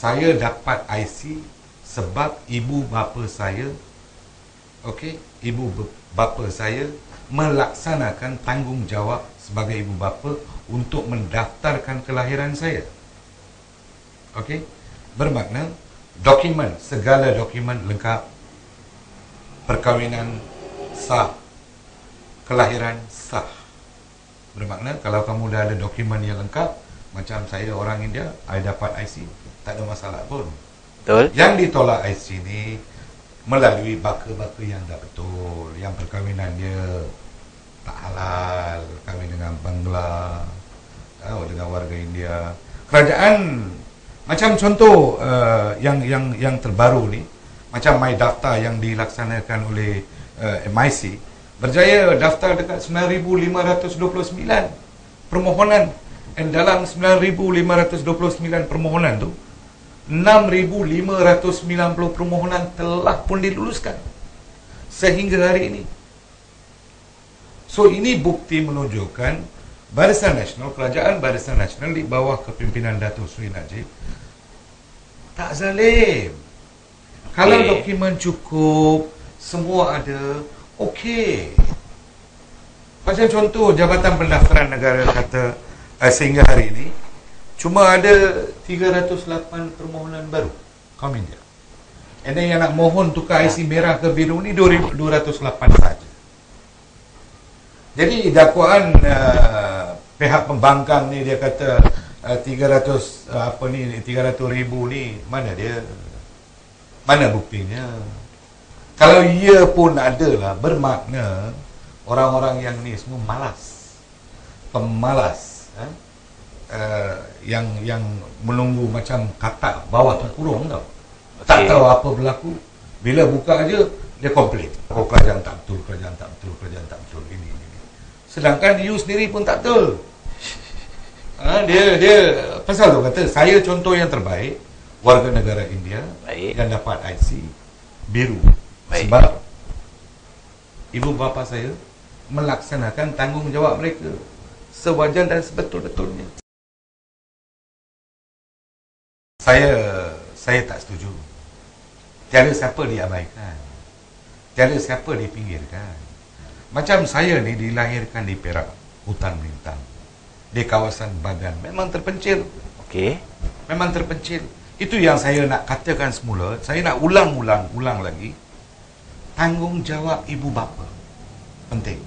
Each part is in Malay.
Saya dapat IC sebab ibu bapa saya okey, ibu bapa saya melaksanakan tanggungjawab sebagai ibu bapa untuk mendaftarkan kelahiran saya. Okey. Bermakna dokumen segala dokumen lengkap perkahwinan sah kelahiran sah bermakna kalau kamu dah ada dokumen yang lengkap macam saya orang India saya dapat IC tak ada masalah pun. Betul. Yang ditolak IC ni melalui baka-baka yang tak betul. Yang perkahwinan dia tak halal. Kahwin dengan Bangla. Oh, dengan warga India. Kerajaan macam contoh uh, yang yang yang terbaru ni macam my daftar yang dilaksanakan oleh uh, MIC berjaya daftar dekat 9529 permohonan. Dan dalam 9529 permohonan tu 6590 permohonan telah pun diluluskan sehingga hari ini so ini bukti menunjukkan Barisan Nasional, Kerajaan Barisan Nasional di bawah kepimpinan Datuk Seri Najib tak zalim. Kalau okay. dokumen cukup, semua ada, okey. Macam contoh Jabatan Pendaftaran Negara kata uh, sehingga hari ini cuma ada 308 permohonan baru kaum India. And then yang nak mohon tukar IC merah ke biru ni 208 saja. Jadi dakwaan uh, pihak pembangkang ni dia kata uh, 300 uh, apa ni 300 ribu ni mana dia mana buktinya kalau ia pun adalah bermakna orang-orang yang ni semua malas pemalas eh? Uh, yang yang menunggu macam katak bawah terkurung tau okay. tak tahu apa berlaku bila buka aja dia komplain oh kerajaan tak betul kerajaan tak betul kerajaan tak betul ini Sedangkan you sendiri pun tak tahu. Ha, dia dia pasal tu kata saya contoh yang terbaik warga negara India Baik. yang dapat IC biru Baik. sebab ibu bapa saya melaksanakan tanggungjawab mereka sewajar dan sebetul-betulnya. Saya saya tak setuju. Tiada siapa diabaikan. Tiada siapa dipinggirkan. Macam saya ni dilahirkan di Perak, hutan melintang. Di kawasan Bagan. Memang terpencil. Okey. Memang terpencil. Itu yang saya nak katakan semula. Saya nak ulang-ulang, ulang lagi. Tanggungjawab ibu bapa. Penting.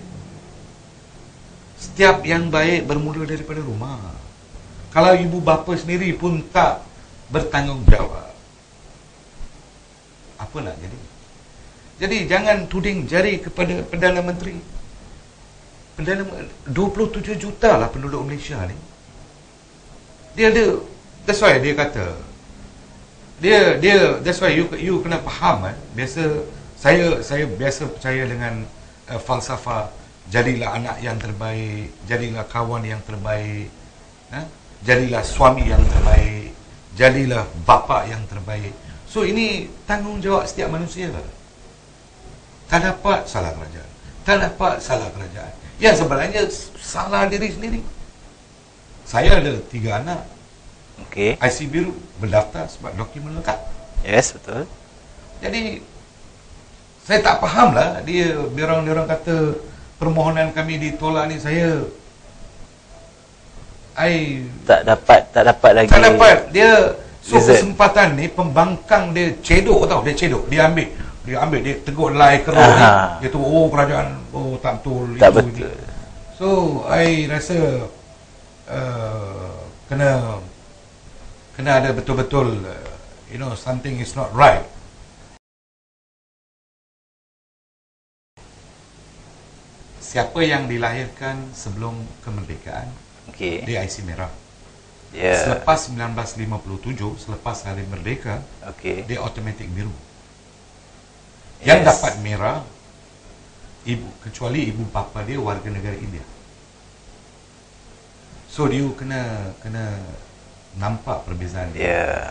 Setiap yang baik bermula daripada rumah. Kalau ibu bapa sendiri pun tak bertanggungjawab. Apa nak jadi? Jadi jangan tuding jari kepada Perdana Menteri. Perdana 27 juta lah penduduk Malaysia ni. Dia ada that's why dia kata dia dia that's why you you kena faham eh. Biasa saya saya biasa percaya dengan uh, falsafah jadilah anak yang terbaik, jadilah kawan yang terbaik, eh? jadilah suami yang terbaik, jadilah bapa yang terbaik. So ini tanggungjawab setiap manusia lah. Tak dapat salah kerajaan. Tak dapat salah kerajaan. Yang sebenarnya salah diri sendiri. Saya ada tiga anak. Okey. IC biru berdaftar sebab dokumen lengkap. Yes, betul. Jadi saya tak faham lah dia orang orang kata permohonan kami ditolak ni saya I tak dapat tak dapat lagi. Tak dapat. Dia so kesempatan ni pembangkang dia cedok tau, dia cedok, dia ambil. Dia ambil. Dia tegur lai keruk ni. Dia tu oh kerajaan. Oh tak betul. Tak itu betul. ini. so i rasa uh, kena kena ada betul-betul uh, you know something is not right. Siapa yang dilahirkan sebelum kemerdekaan okay. dia IC merah yeah. selepas 1957 selepas hari merdeka okay. dia automatic biru yang dapat merah ibu kecuali ibu bapa dia warga negara India. So dia kena kena nampak perbezaan dia. Yeah.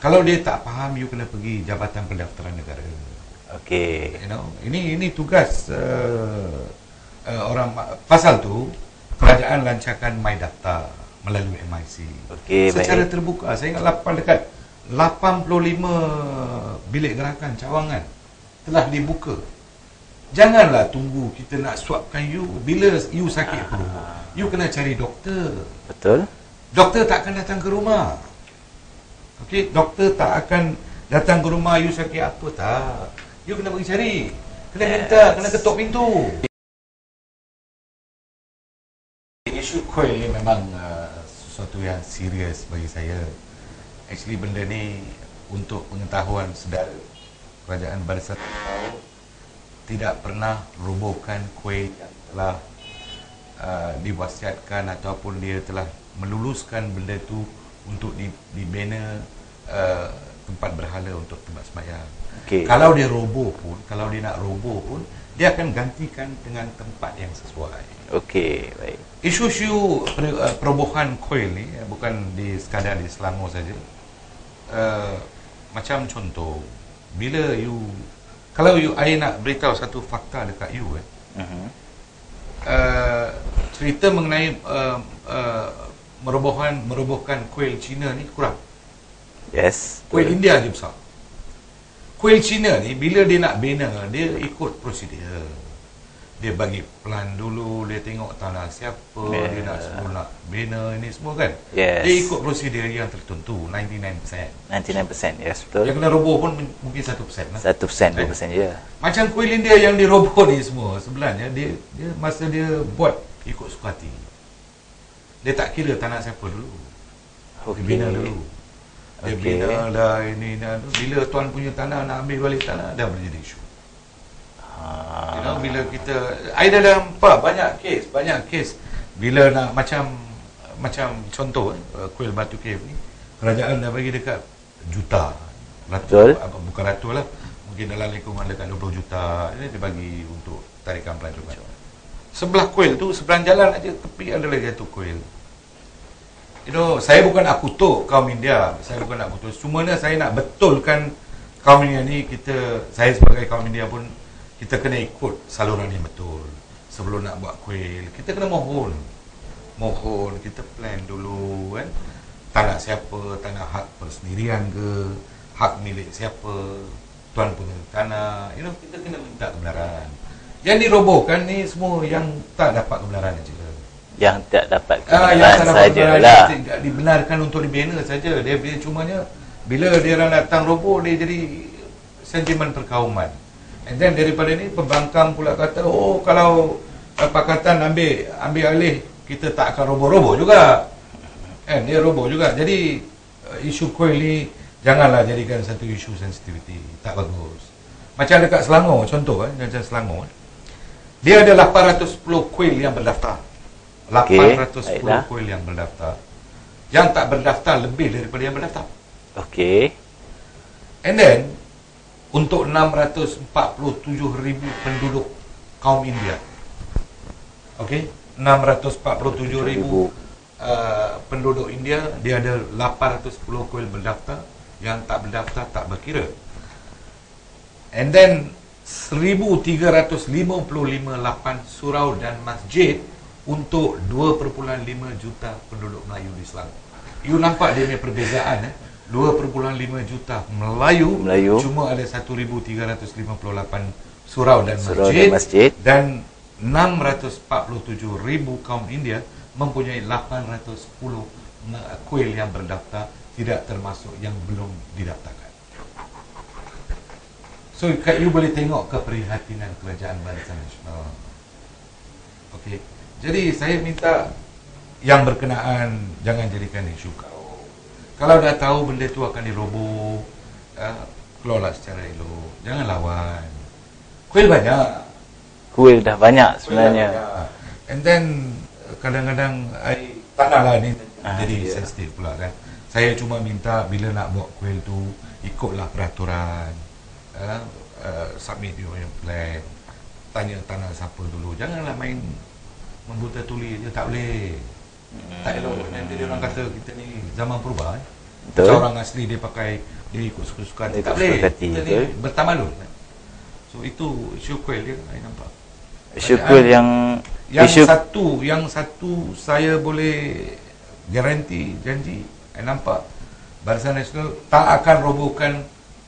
Kalau dia tak faham you kena pergi Jabatan Pendaftaran Negara. Okay. You know, ini ini tugas uh, uh, orang pasal tu kerajaan lancarkan my data melalui MIC. Okay, Secara baik. terbuka saya ingat lapan dekat 85 bilik gerakan cawangan telah dibuka. Janganlah tunggu kita nak swabkan you bila you sakit perut. You kena cari doktor. Betul. Doktor tak akan datang ke rumah. Okey, doktor tak akan datang ke rumah you sakit apa tak. You kena pergi cari. Kena minta, Yes. kena ketuk pintu. Ni memang uh, sesuatu yang serius bagi saya. Actually benda ni untuk pengetahuan saudara kerajaan Barisan Tahu tidak pernah robohkan kuil yang telah uh, diwasiatkan ataupun dia telah meluluskan benda tu untuk di, dibina uh, tempat berhala untuk tempat sembahyang. Okey. Kalau dia roboh pun, kalau dia nak roboh pun, dia akan gantikan dengan tempat yang sesuai. Okey, baik. Isu-isu per, uh, perobohan kuil ni eh, bukan di sekadar di Selangor saja. Uh, macam contoh, bila you kalau you I nak beritahu satu fakta dekat you eh, Mhm. uh, cerita mengenai uh, uh, merobohan merobohkan kuil Cina ni kurang. Yes. Kuil. India je besar. Kuil Cina ni bila dia nak bina dia ikut prosedur. Dia bagi plan dulu, dia tengok tanah siapa, Yes. dia nak semua nak bina ini semua kan. Yes. Dia ikut prosedur yang tertentu 99%. 99%, Yang yes, betul. kena roboh pun mungkin 1% lah. 1%, 2% je. Macam kuil India yang diroboh ni semua sebenarnya dia dia masa dia buat ikut suka hati. Dia tak kira tanah siapa dulu. Dia Okey. bina dulu. Dia Okey. bina dah ini dah tu. Bila tuan punya tanah nak ambil balik tanah dah menjadi isu. Ha. You know bila kita I dah nampak banyak kes, banyak kes bila nak macam macam contoh eh, uh, kuil Batu Cave ni kerajaan dah bagi dekat juta. Ratus, uh, bukan ratus lah. Mungkin dalam lingkungan dekat 20 juta ini dia bagi untuk tarikan pelancong. Sebelah kuil tu seberang jalan aja tepi ada lagi satu kuil. You know, saya bukan nak kutuk kaum India. Saya bukan nak kutuk. Cumanya saya nak betulkan kaum India ni kita saya sebagai kaum India pun kita kena ikut saluran yang betul. Sebelum nak buat kuil, kita kena mohon. Mohon, kita plan dulu kan. Tanah siapa, tanah hak persendirian ke, hak milik siapa, tuan punya tanah. You know, kita kena minta kebenaran. Yang dirobohkan ni semua yang tak dapat kebenaran aja. Yang tak dapat Ah, yang kebenaran dapat sajalah. tidak dibenarkan untuk dibina saja. Dia, dia cumanya bila dia orang datang roboh dia jadi sentimen perkauman. And then daripada ni pembangkang pula kata, oh kalau uh, pakatan ambil ambil alih kita tak akan roboh-roboh juga. Kan dia roboh juga. Jadi uh, isu kuil ni janganlah jadikan satu isu sensitivity. Tak bagus. Macam dekat Selangor contoh kan, macam Selangor. Dia ada 810 kuil yang berdaftar. Okey, 810 baiklah. kuil yang berdaftar. Yang tak berdaftar lebih daripada yang berdaftar. Okey. And then untuk 647 ribu penduduk kaum India. Okey, 647 ribu uh, penduduk India, dia ada 810 kuil berdaftar, yang tak berdaftar tak berkira. And then 1355 surau dan masjid untuk 2.5 juta penduduk Melayu di Selangor. You nampak dia punya perbezaan eh. 2.5 juta Melayu, Melayu. cuma ada 1358 surau dan Surau masjid dan masjid. dan 647 ribu kaum India mempunyai 810 na- kuil yang berdaftar tidak termasuk yang belum didaftarkan. So you boleh tengok keprihatinan kerajaan Barisan Nasional. Okey. Jadi saya minta yang berkenaan jangan jadikan isu kau. Kalau dah tahu benda tu akan diroboh, uh, kelola secara elok. Jangan lawan. Kuil banyak. Kuil dah banyak sebenarnya. dah banyak. And then kadang-kadang I tanah lah ni Ah, jadi ya. sensitif pula kan. Saya cuma minta bila nak buat kuil tu ikutlah peraturan. Uh, uh, submit your plan. Tanya tanah siapa dulu. Janganlah main membuta tuli je tak boleh. Hmm. Tak elok Nanti dia orang kata kita ni zaman purba eh. Betul. Macam orang asli dia pakai Dia ikut suka-suka hati Dia Tak boleh suka hati, Kita ni betul. bertamalun? So itu isu kuil dia saya nampak Isu kuil yang Yang isu satu Yang satu Saya boleh Garanti Janji Saya nampak Barisan Nasional tak akan robohkan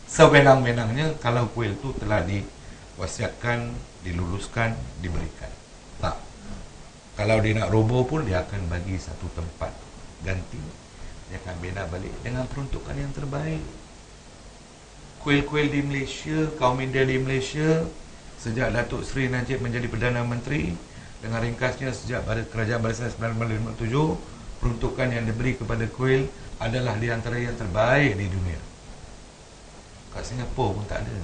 sewenang-wenangnya kalau kuil itu telah diwasiatkan, diluluskan, diberikan. Kalau dia nak roboh pun dia akan bagi satu tempat ganti. Dia akan bina balik dengan peruntukan yang terbaik. Kuil-kuil di Malaysia, kaum India di Malaysia sejak Datuk Seri Najib menjadi Perdana Menteri dengan ringkasnya sejak kerajaan Barisan 1957 peruntukan yang diberi kepada kuil adalah di antara yang terbaik di dunia. Kat Singapura pun tak ada.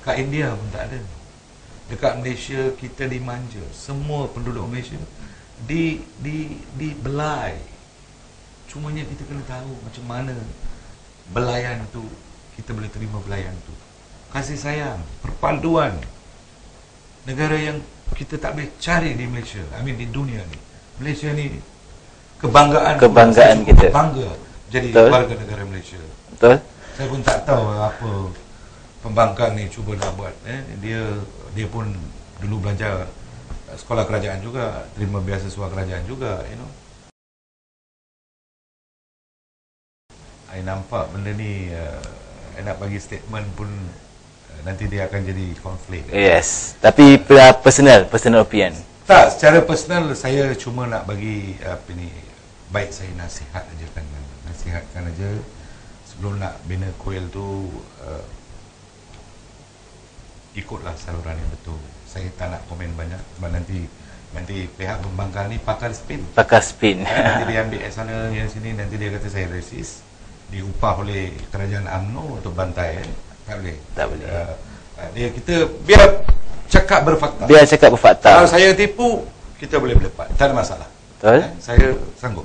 Kat India pun tak ada. Dekat Malaysia kita dimanja. Semua penduduk Malaysia di di di belai. Cumanya kita kena tahu macam mana belayan tu kita boleh terima belayan tu. Kasih sayang, perpaduan. Negara yang kita tak boleh cari di Malaysia. I mean di dunia ni. Malaysia ni kebanggaan Kebanggaan kita. Bangga jadi Betul. warga negara Malaysia. Betul? Saya pun tak tahu apa pembangkang ni cuba nak buat eh dia dia pun dulu belajar sekolah kerajaan juga terima beasiswa kerajaan juga you know I nampak benda ni uh, I nak bagi statement pun uh, nanti dia akan jadi konflik Yes. Tapi uh, personal, personal opinion. tak secara personal saya cuma nak bagi apa ni baik saya nasihat aja kan nasihatkan aja sebelum nak bina kuil tu uh, ikutlah saluran yang betul saya tak nak komen banyak sebab nanti nanti pihak pembangkang ni pakar spin Pakar spin. Eh, nanti dia ambil kat sana yang sini nanti dia kata saya resis diupah oleh kerajaan UMNO untuk bantai eh. tak boleh Tak boleh. uh, dia kita biar cakap berfakta Biar cakap kalau berfakta. saya tipu kita boleh berdebat tak ada masalah Betul? Eh, saya sanggup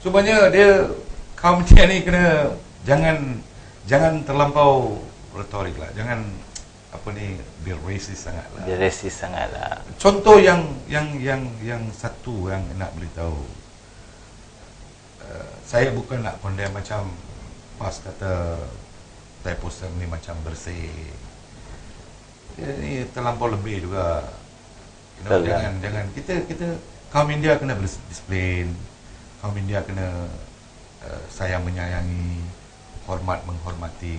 cumanya dia kaum dia ni kena jangan jangan terlampau retorik lah jangan apa ni be racist sangat lah Dia resis sangatlah. contoh yang yang yang yang satu yang nak beritahu. Uh, saya bukan nak condemn macam pas kata Taiposem ni macam bersih. Dia ni terlampau lebih juga. You know, Betul lah. jangan jangan. Kita kita kaum India kena berdisiplin. Kaum India kena uh, sayang menyayangi hormat menghormati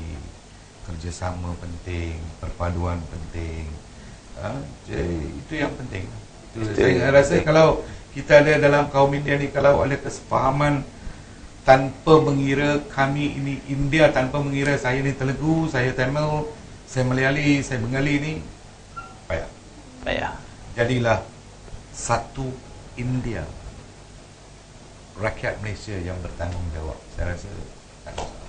kerjasama penting perpaduan penting ha? jadi itu yang penting itu, Itu saya yang rasa penting. kalau kita ada dalam kaum India ni kalau ada kesepahaman tanpa mengira kami ini India tanpa mengira saya ni Telugu saya Tamil saya Malayali saya Bengali ni payah Payah. jadilah satu India rakyat Malaysia yang bertanggungjawab saya rasa tak ada masalah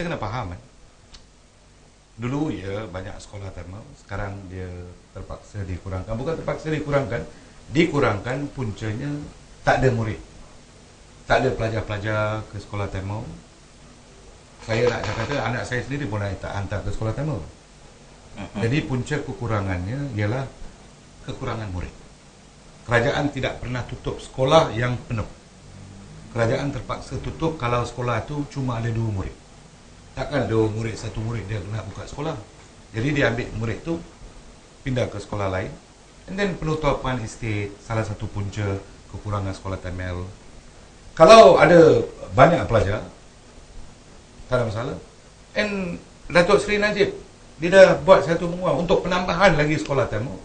kita kena faham kan dulu ya banyak sekolah Tamil sekarang dia terpaksa dikurangkan bukan terpaksa dikurangkan dikurangkan puncanya tak ada murid tak ada pelajar-pelajar ke sekolah Tamil saya nak kata anak saya sendiri pun tak hantar ke sekolah Tamil Mhm. jadi punca kekurangannya ialah kekurangan murid. Kerajaan tidak pernah tutup sekolah yang penuh. Kerajaan terpaksa tutup kalau sekolah itu cuma ada dua murid. Takkan dua murid, satu murid dia nak buka sekolah. Jadi dia ambil murid tu pindah ke sekolah lain. And then penutupan estate salah satu punca kekurangan sekolah Tamil. Kalau ada banyak pelajar, tak ada masalah. And Datuk Seri Najib dia dah buat satu penguat untuk penambahan lagi sekolah Tamil.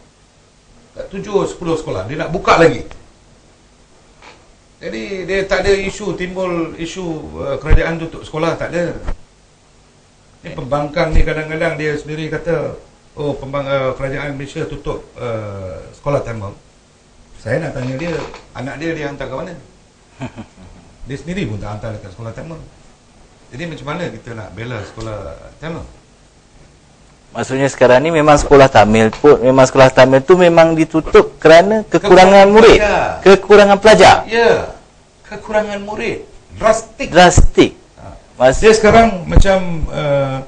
Tak tujuh, sepuluh sekolah. Dia nak buka lagi. Jadi dia tak ada isu timbul isu uh, kerajaan tutup sekolah tak ada. Ni pembangkang ni kadang-kadang dia sendiri kata oh pembang uh, kerajaan Malaysia tutup uh, sekolah Tamil. Saya nak tanya dia, anak dia dia hantar ke mana? Dia sendiri pun tak hantar dekat sekolah Tamil. Jadi macam mana kita nak bela sekolah Tamil? Maksudnya sekarang ni memang sekolah Tamil pun memang sekolah Tamil tu memang ditutup kerana kekurangan Kekurangan murid. pelajar. Kekurangan pelajar. Ya, kekurangan murid. Drastik. Drastik. Mas Dia sekarang macam uh,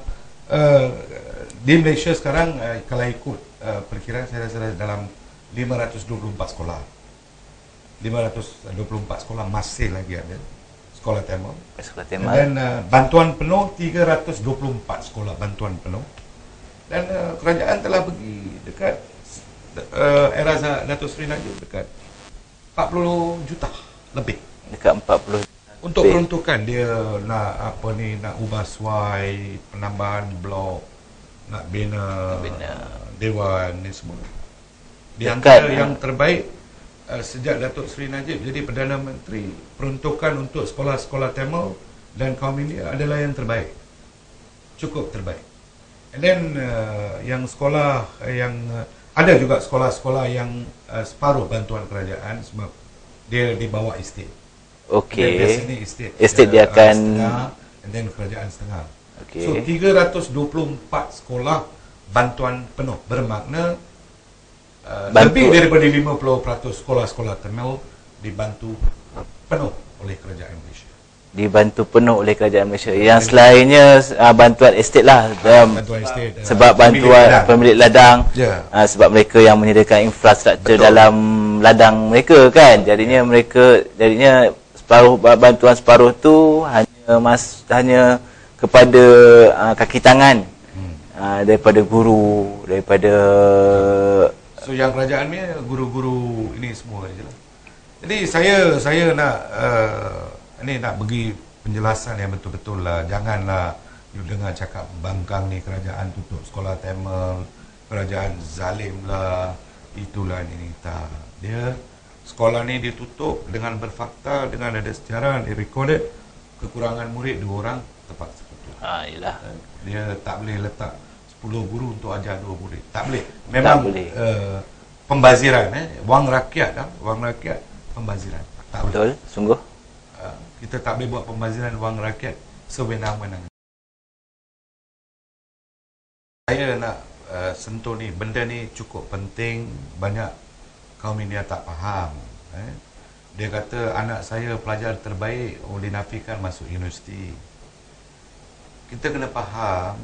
uh, di Malaysia sekarang uh, kalau ikut uh, perkiraan saya rasa dalam 524 sekolah. 524 sekolah masih lagi ada sekolah Tamil. sekolah Dan Tamil. uh, bantuan penuh 324 sekolah bantuan penuh. Dan uh, kerajaan telah pergi dekat uh, era Datuk Seri Najib dekat 40 juta lebih Dekat 40 Untuk Baik. peruntukan dia nak apa ni nak ubah suai, penambahan blok, nak bina, Bina. dewan ni semua. Di Dekat, antara eh? yang terbaik uh, sejak Datuk Seri Najib jadi Perdana Menteri, peruntukan untuk sekolah-sekolah Tamil dan kaum India adalah yang terbaik. Cukup terbaik. And then uh, yang sekolah uh, yang uh, ada juga sekolah-sekolah yang uh, separuh bantuan kerajaan sebab dia di bawah estate. Dan biasanya Okey. estate. Estate dia uh, akan setengah, and then kerajaan setengah. Okey. So 324 sekolah bantuan penuh bermakna uh, Bantu- lebih daripada 50% sekolah-sekolah Tamil dibantu penuh oleh kerajaan Malaysia. dibantu penuh oleh kerajaan Malaysia. Yang selainnya uh, bantuan estate lah. Dan bantuan estate, uh, sebab pemilik bantuan ladang. pemilik ladang. Ya. Uh, sebab mereka yang menyediakan infrastruktur Betul. dalam ladang mereka kan. Jadinya mereka jadinya separuh ba- bantuan separuh tu hanya mas hanya kepada uh, kaki tangan. Hmm. Uh, daripada guru, daripada So yang kerajaan ni guru-guru ini semua je lah. Jadi saya saya nak uh, ni nak bagi penjelasan yang betul-betul lah. Janganlah you dengar cakap bangkang ni kerajaan tutup sekolah Tamil, kerajaan zalim lah, itulah ini tak. Dia sekolah ni ditutup dengan berfakta, dengan ada sejarah, dia recorded kekurangan murid dua orang terpaksa tutup. ha yalah. Dia tak boleh letak 10 guru untuk ajar dua murid. Tak boleh. Memang boleh. Uh, pembaziran eh wang rakyat ah, wang rakyat pembaziran. Tak boleh. Betul, sungguh. Uh, kita tak boleh buat pembaziran wang rakyat sewenang-wenang. Saya nak uh, sentuh ni benda ni cukup penting banyak kaum India tak faham eh. Dia kata anak saya pelajar terbaik oh dinafikan masuk universiti. Kita kena faham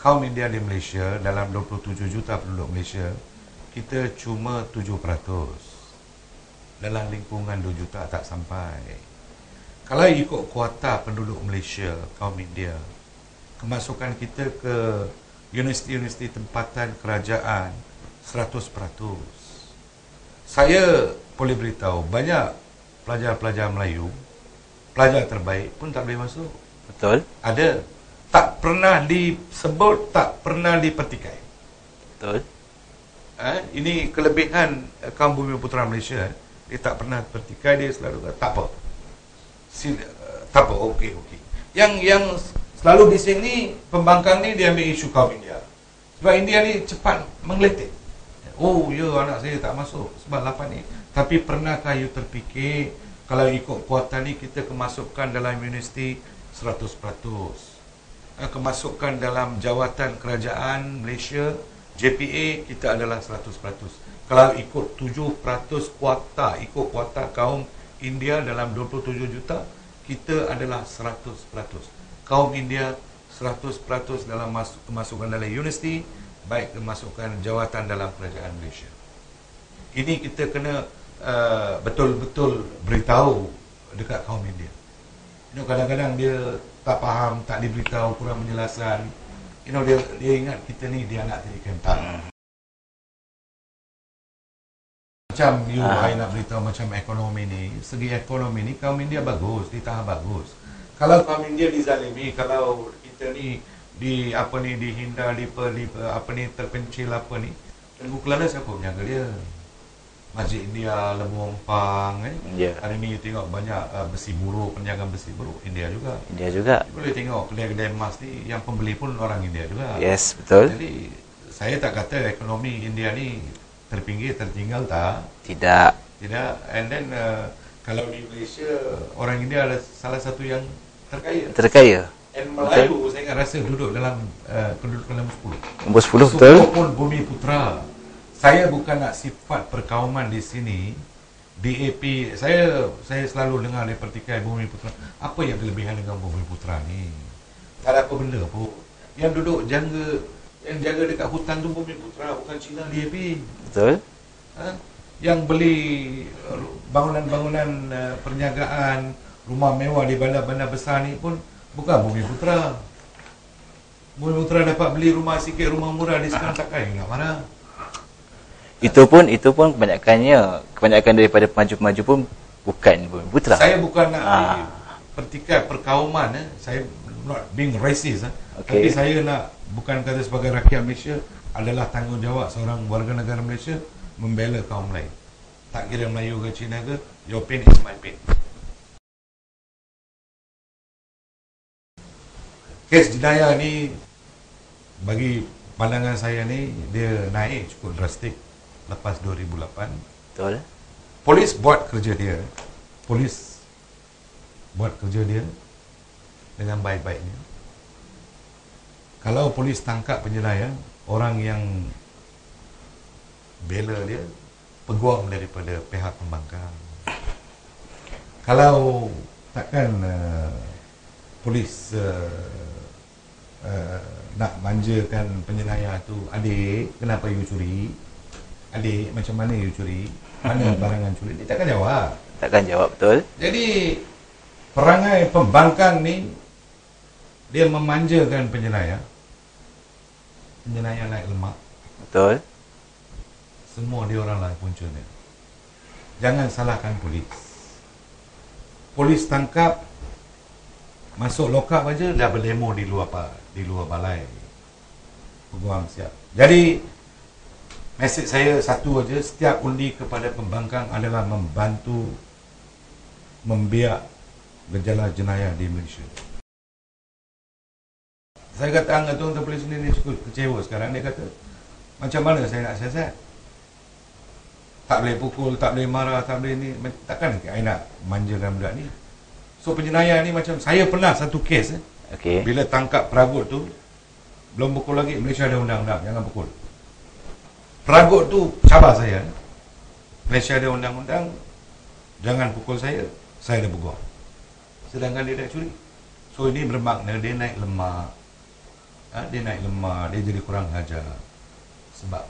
kaum India di Malaysia dalam 27 juta penduduk Malaysia kita cuma 7% dalam lingkungan 2 juta tak sampai kalau ikut kuota penduduk Malaysia kaum India kemasukan kita ke universiti-universiti tempatan kerajaan 100% saya boleh beritahu banyak pelajar-pelajar Melayu pelajar terbaik pun tak boleh masuk Betul. ada tak pernah disebut tak pernah dipertikai Betul. eh, ini kelebihan kaum bumi putera Malaysia eh. dia tak pernah dipertikai dia selalu kata tak apa si, uh, tak apa okey okey yang yang selalu bising ni pembangkang ni dia ambil isu kaum India sebab India ni cepat menggeletik oh ya anak saya tak masuk sebab lapan ni tapi pernahkah you terfikir kalau ikut kuota ni kita kemasukan dalam universiti 100% Eh, kemasukan dalam jawatan kerajaan Malaysia JPA kita adalah 100%. Kalau ikut 7% kuota, ikut kuota kaum India dalam 27 juta, kita adalah 100%. Kaum India 100% dalam masuk, kemasukan dalam universiti, baik kemasukan jawatan dalam kerajaan Malaysia. Ini kita kena uh, betul-betul beritahu dekat kaum India. You know, kadang-kadang dia tak faham, tak diberitahu, kurang penjelasan. You know, dia dia ingat kita ni dia anak tiri kentang. Macam you, Ah. I nak beritahu macam ekonomi ni, segi ekonomi ni kaum India bagus, di tahap bagus. Kalau kaum India dizalimi, kalau kita ni di apa ni dihindar, di, di apa ni terpencil apa ni, tunggu kelana siapa menjaga dia? Masjid India, Lembu Ompang eh. Ya. Hari ni you tengok banyak uh, besi buruk, penjagaan besi buruk India juga. India juga. You boleh tengok kedai-kedai emas ni yang pembeli pun orang India juga. Yes, betul. Jadi saya tak kata ekonomi India ni terpinggir, tertinggal tak. Tidak. Tidak. And then uh, kalau di Malaysia orang India adalah salah satu yang terkaya. Terkaya. Melayu saya ingat rasa duduk dalam uh, kedudukan nombor 10. Nombor 10 betul. pun bumi putra. Saya bukan nak sifat perkauman di sini. DAP saya saya selalu dengar dari pertikai bumi putra. Apa yang kelebihan dengan bumi putra ni? Tak ada apa benda pun. Yang duduk jaga yang jaga dekat hutan tu bumi putra bukan Cina DAP. Betul. Ha? Yang beli uh, bangunan-bangunan uh, perniagaan, rumah mewah di bandar-bandar besar ni pun bukan bumi putra. Bumi putra dapat beli rumah sikit, rumah murah di sekarang takkan you nak marah. Itu pun itu pun kebanyakannya kebanyakan daripada pemaju-pemaju pun Bukan bumi putra. Saya bukan nak Ah. pertikai perkauman eh. Saya not being racist eh. Okey. Tapi saya nak bukan kata sebagai rakyat Malaysia adalah tanggungjawab seorang warga negara Malaysia membela kaum lain. Tak kira Melayu ke Cina ke, your pain is my pain. Kes jenayah ni bagi pandangan saya ni dia naik cukup drastik lepas 2008 Betul. Polis buat kerja dia. Polis buat kerja dia dengan baik-baiknya. Kalau polis tangkap penjenayah, orang yang bela dia peguam daripada pihak pembangkang. Kalau takkan uh, polis uh, uh, nak manjakan penjenayah tu, adik, kenapa you curi? Adik, macam mana you curi? Mana barangan curi? Dia takkan jawab. Takkan jawab betul. Jadi perangai pembangkang ni dia memanjakan penjenayah. Penjenayah naik lemak. Betul. Semua dia orang lah puncanya. Jangan salahkan polis. Polis tangkap masuk lokap aja dah berdemo di luar apa di luar balai. Peguam siap. Jadi mesej saya satu aja setiap undi kepada pembangkang adalah membantu membiak gejala jenayah di Malaysia. Saya kata angkat tuan polis ni cukup kecewa sekarang dia kata macam mana saya nak siasat? Tak boleh pukul, tak boleh marah, tak boleh ni. Takkan saya nak manjakan budak ni. So penjenayah ni macam saya pernah satu kes eh. Okey. Bila tangkap peragut tu belum pukul lagi Malaysia ada undang-undang jangan pukul. Peragut tu cabar saya. Malaysia ada undang-undang jangan pukul saya, saya dah pukul. Sedangkan dia dah curi. So ini bermakna dia naik lemak. Ha, dia naik lemak, dia jadi kurang hajar. Sebab